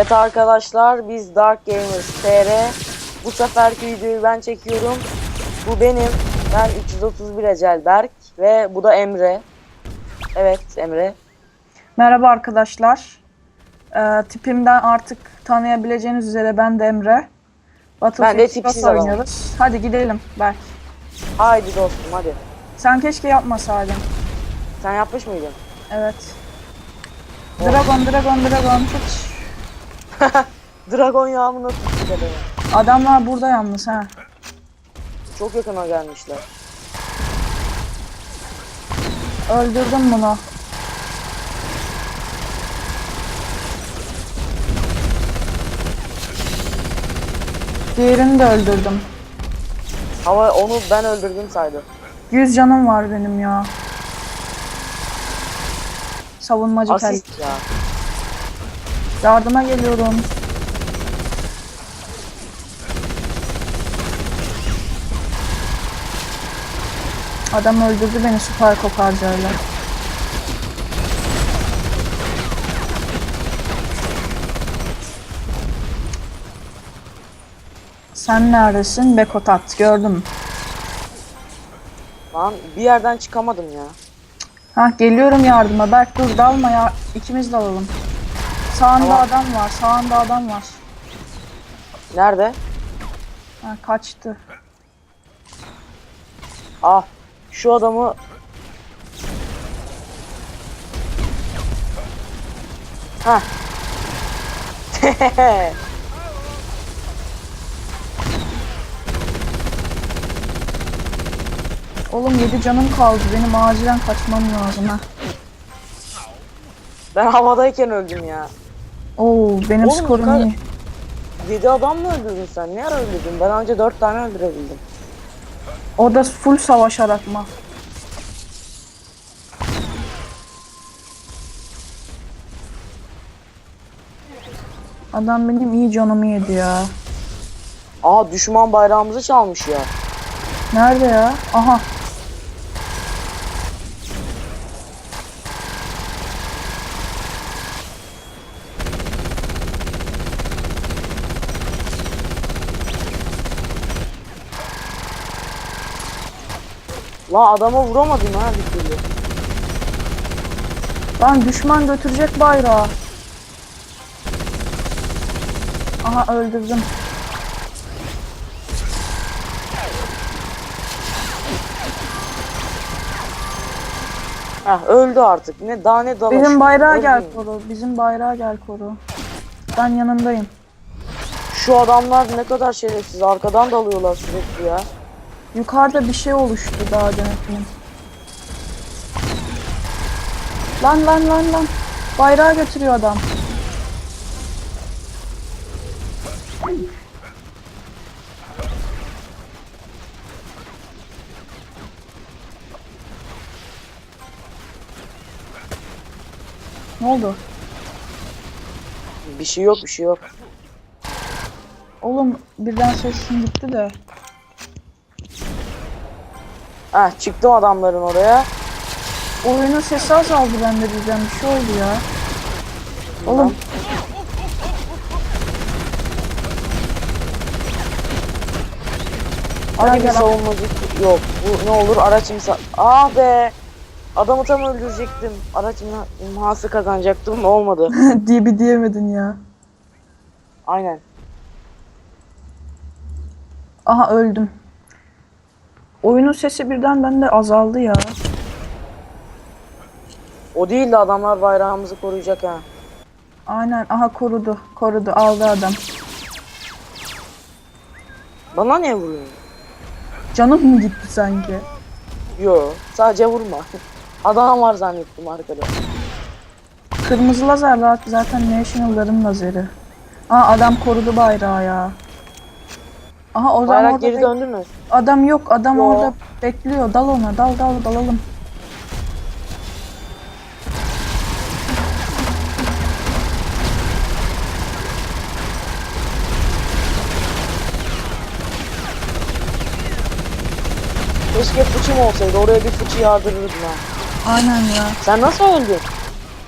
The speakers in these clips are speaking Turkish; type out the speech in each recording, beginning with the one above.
Evet arkadaşlar biz Dark Gamers TR. Bu seferki videoyu ben çekiyorum. Bu benim. Ben 331 Ecel Berk ve bu da Emre. Evet Emre. Merhaba arkadaşlar. Ee, tipimden artık tanıyabileceğiniz üzere ben de Emre. Battlefield Ben de tipsiz oynuyoruz. Hadi gidelim Berk. Haydi dostum hadi. Sen keşke yapmasaydın. Sen yapmış mıydın? Evet. Dragon, Dragon, Dragon. Tut. Dragon yağmuruna tuttu dedeyi. Adamlar burada yalnız ha. Çok yakına gelmişler. Öldürdüm bunu. Diğerini de öldürdüm. Ama onu ben öldürdüm saydı. 100 canım var benim ya. Savunmacı kel. Asist ya. Yardıma geliyorum. Adam öldürdü beni süper kokarcayla. Sen neredesin? Bekotat gördüm. Lan bir yerden çıkamadım ya. Hah geliyorum yardıma. Berk dur dalma ya. İkimiz dalalım. Sağında Tamam. adam var. Sağında adam var. Nerede? Ha, kaçtı. Ah şu adamı Hah. Oğlum 7 canım kaldı. Benim acilen kaçmam lazım ha. ben havadayken öldüm ya. Oo benim Oğlum, skorum kar- iyi. 7 adam mı öldürdün sen? Ne ara öldürdün? Ben önce 4 tane öldürebildim. O da full savaş aratma. Adam benim iyi canımı yedi ya. Aa düşman bayrağımızı çalmış ya. Nerede ya? Aha. La adama vuramadım ha bir türlü. Lan düşman götürecek bayrağı. Aha öldürdüm. Heh öldü artık. Ne daha ne dalaşıyor. Bizim bayrağı gel Ölmeyeyim. koru. Bizim bayrağı gel koru. Ben yanındayım. Şu adamlar ne kadar şerefsiz. Arkadan dalıyorlar sürekli ya. Yukarıda bir şey oluştu daha denetim. Lan lan lan lan. Bayrağı götürüyor adam. Ne oldu? Bir şey yok bir şey yok. Oğlum birden sesin gitti de. Heh çıktım adamların oraya. Oyunun sesi azaldı bende birden bir şey oldu ya. Oğlum Hadi bir savunmacı yok. Bu ne olur araç imza. Ah be. Adamı tam öldürecektim. Araç imha- imhası kazanacaktım. Olmadı. diye bir diyemedin ya. Aynen. Aha öldüm. Oyunun sesi birden bende azaldı ya. O değil de adamlar bayrağımızı koruyacak ha. Aynen aha korudu. Korudu aldı adam. Bana ne vuruyorsun? Canım mı gitti sanki? Yo sadece vurma. Adam var zannettim arkada. Kırmızı lazer za- zaten National'ların lazeri. Aa adam korudu bayrağı ya. Aha o zaman Bayrak orada geri bek- döndü mü? adam yok adam Yo. orada bekliyor. Dal ona dal dal dalalım. Keşke fıçım olsaydı. Oraya bir fıçı yağdırırdım ha. Aynen ya. Sen nasıl öldün?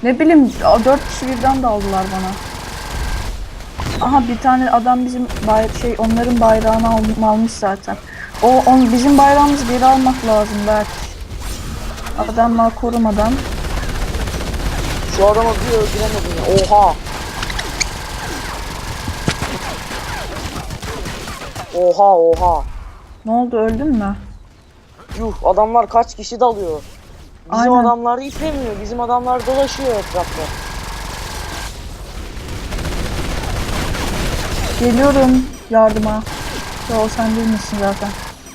Ne bileyim dört kişi birden daldılar bana. Aha bir tane adam bizim bay şey onların bayrağını al- almış zaten. O on, bizim bayrağımızı geri almak lazım belki. Adamlar korumadan. Şu adamı bir öldüremedim ya. Oha. Oha oha. Ne oldu öldün mü? Yuh adamlar kaç kişi dalıyor. Bizim Aynen. adamlar iplemiyor. Bizim adamlar dolaşıyor etrafta. Geliyorum yardıma. Yo sen değil misin zaten?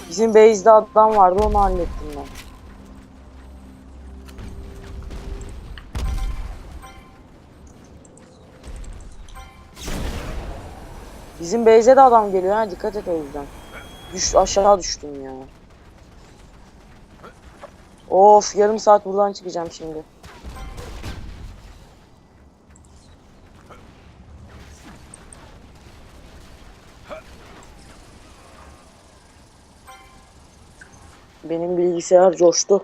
Bizim base'de adam vardı onu hallettim ben. Bizim base'e de adam geliyor ha dikkat et o yüzden. Düş aşağı düştüm ya. Of yarım saat buradan çıkacağım şimdi. Benim bilgisayar coştu.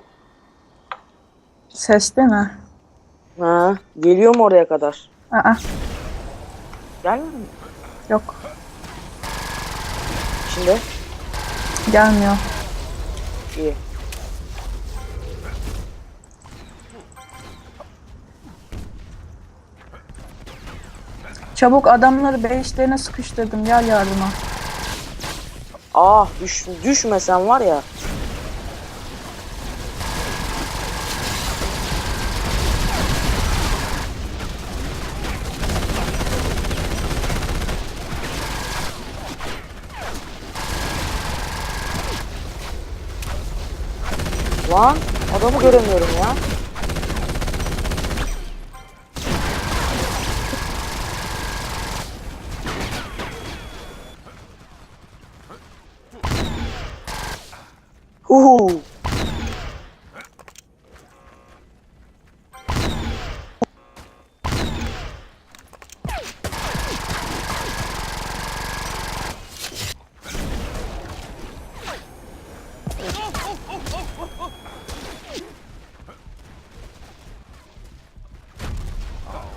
Seste mi? Ha, geliyor mu oraya kadar? Aa Gelmiyor mu? yok Şimdi gelmiyor. iyi. Çabuk adamları base'lerine sıkıştırdım gel yardıma. Ah düş, düşmesen var ya. Lan adamı göremiyorum ya.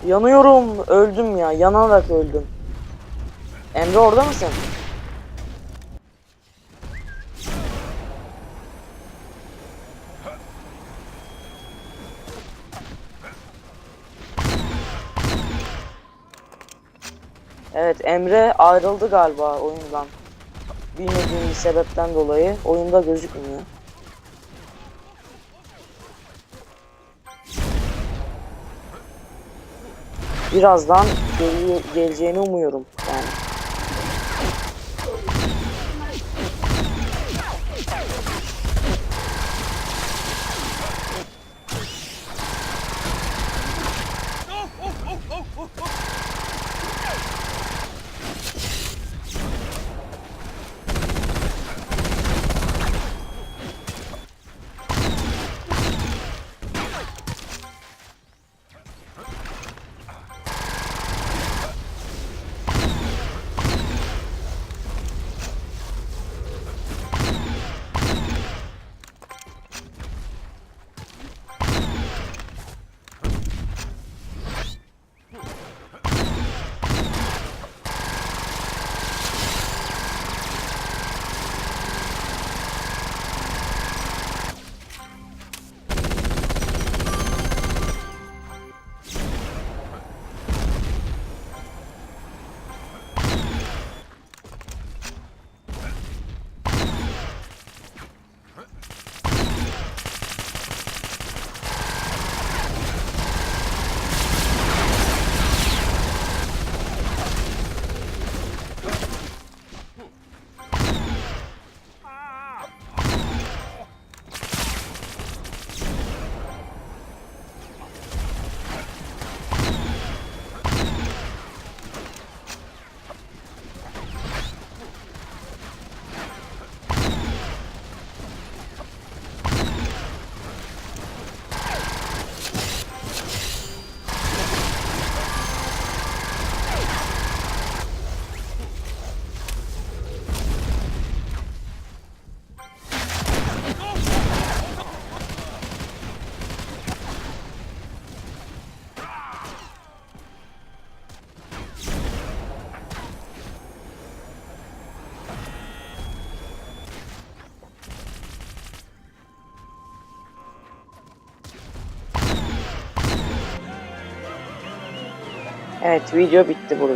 Yanıyorum. Öldüm ya. Yanarak öldüm. Emre orada mısın? Evet Emre ayrıldı galiba oyundan. Bilmediğim bir sebepten dolayı oyunda gözükmüyor. Birazdan gel- geleceğini umuyorum yani. Evet video bitti burada.